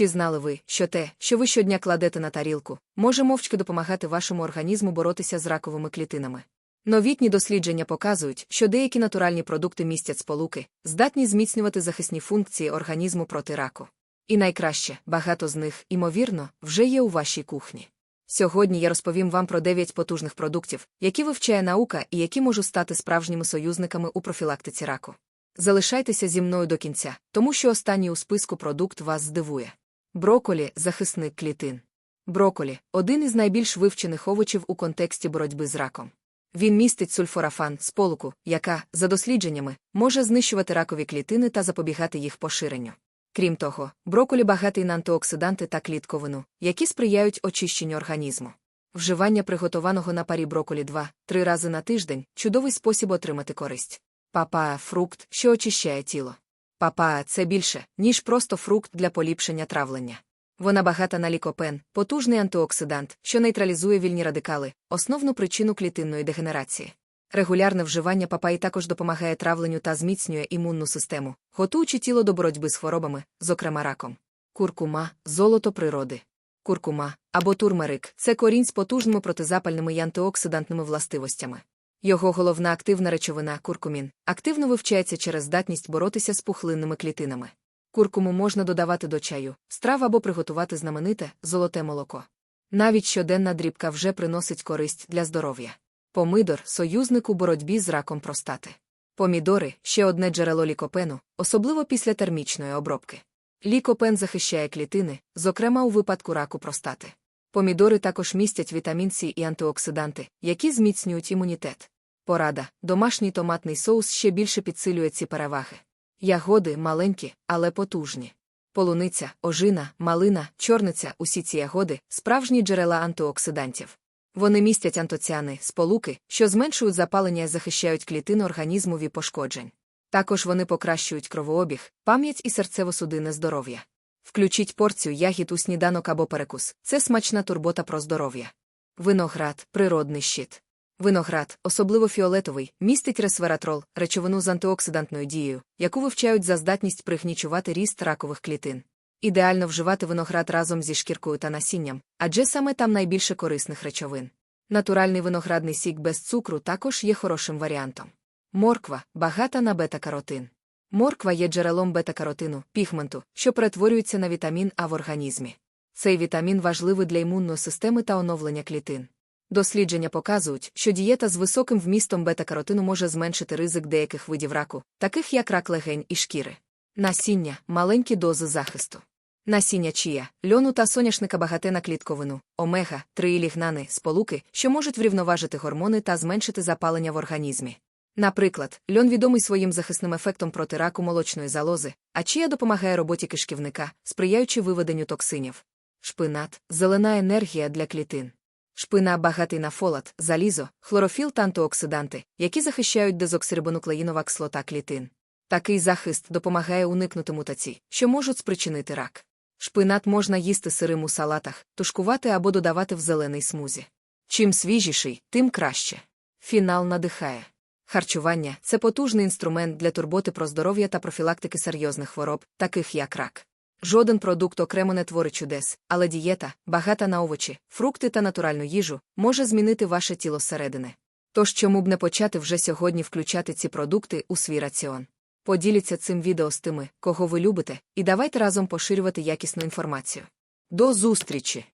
Чи знали ви, що те, що ви щодня кладете на тарілку, може мовчки допомагати вашому організму боротися з раковими клітинами? Новітні дослідження показують, що деякі натуральні продукти містять сполуки, здатні зміцнювати захисні функції організму проти раку. І найкраще, багато з них, імовірно, вже є у вашій кухні. Сьогодні я розповім вам про 9 потужних продуктів, які вивчає наука і які можуть стати справжніми союзниками у профілактиці раку. Залишайтеся зі мною до кінця, тому що останній у списку продукт вас здивує. Броколі захисник клітин. Броколі один із найбільш вивчених овочів у контексті боротьби з раком. Він містить сульфорафан сполуку, яка, за дослідженнями, може знищувати ракові клітини та запобігати їх поширенню. Крім того, броколі багатий на антиоксиданти та клітковину, які сприяють очищенню організму. Вживання приготованого на парі броколі 2-3 рази на тиждень чудовий спосіб отримати користь. Папая фрукт, що очищає тіло. Папая це більше, ніж просто фрукт для поліпшення травлення. Вона багата на лікопен, потужний антиоксидант, що нейтралізує вільні радикали, основну причину клітинної дегенерації. Регулярне вживання папаї також допомагає травленню та зміцнює імунну систему, готуючи тіло до боротьби з хворобами, зокрема раком. Куркума золото природи. Куркума або турмерик це корінь з потужними протизапальними і антиоксидантними властивостями. Його головна активна речовина куркумін активно вивчається через здатність боротися з пухлинними клітинами. Куркуму можна додавати до чаю, страв або приготувати знамените золоте молоко. Навіть щоденна дрібка вже приносить користь для здоров'я. Помидор союзник у боротьбі з раком простати. Помідори ще одне джерело лікопену, особливо після термічної обробки. Лікопен захищає клітини, зокрема у випадку раку простати. Помідори також містять вітамін С і антиоксиданти, які зміцнюють імунітет. Порада, домашній томатний соус ще більше підсилює ці переваги. Ягоди маленькі, але потужні. Полуниця, ожина, малина, чорниця усі ці ягоди справжні джерела антиоксидантів. Вони містять антоціани, сполуки, що зменшують запалення і захищають клітину організму від пошкоджень. Також вони покращують кровообіг, пам'ять і серцево-судинне здоров'я. Включіть порцію ягід у сніданок або перекус це смачна турбота про здоров'я. Виноград природний щит. Виноград, особливо фіолетовий, містить ресвератрол, речовину з антиоксидантною дією, яку вивчають за здатність пригнічувати ріст ракових клітин. Ідеально вживати виноград разом зі шкіркою та насінням, адже саме там найбільше корисних речовин. Натуральний виноградний сік без цукру також є хорошим варіантом. Морква багата на бета-каротин. Морква є джерелом бета-каротину, пігменту, що перетворюється на вітамін А в організмі. Цей вітамін важливий для імунної системи та оновлення клітин. Дослідження показують, що дієта з високим вмістом бета-каротину може зменшити ризик деяких видів раку, таких як рак легень і шкіри. Насіння маленькі дози захисту. Насіння чія, льону та соняшника багате на клітковину, омега, 3 лігнани, сполуки, що можуть врівноважити гормони та зменшити запалення в організмі. Наприклад, льон відомий своїм захисним ефектом проти раку молочної залози, а чия допомагає роботі кишківника, сприяючи виведенню токсинів. Шпинат зелена енергія для клітин. Шпина багатий на фолат, залізо, хлорофіл та антиоксиданти, які захищають дезоксирибонуклеїнова кислота клітин. Такий захист допомагає уникнути мутацій, що можуть спричинити рак. Шпинат можна їсти сирим у салатах, тушкувати або додавати в зелений смузі. Чим свіжіший, тим краще. Фінал надихає. Харчування це потужний інструмент для турботи про здоров'я та профілактики серйозних хвороб, таких як рак. Жоден продукт окремо не творить чудес, але дієта, багата на овочі, фрукти та натуральну їжу, може змінити ваше тіло зсередини. Тож чому б не почати вже сьогодні включати ці продукти у свій раціон? Поділіться цим відео з тими, кого ви любите, і давайте разом поширювати якісну інформацію. До зустрічі!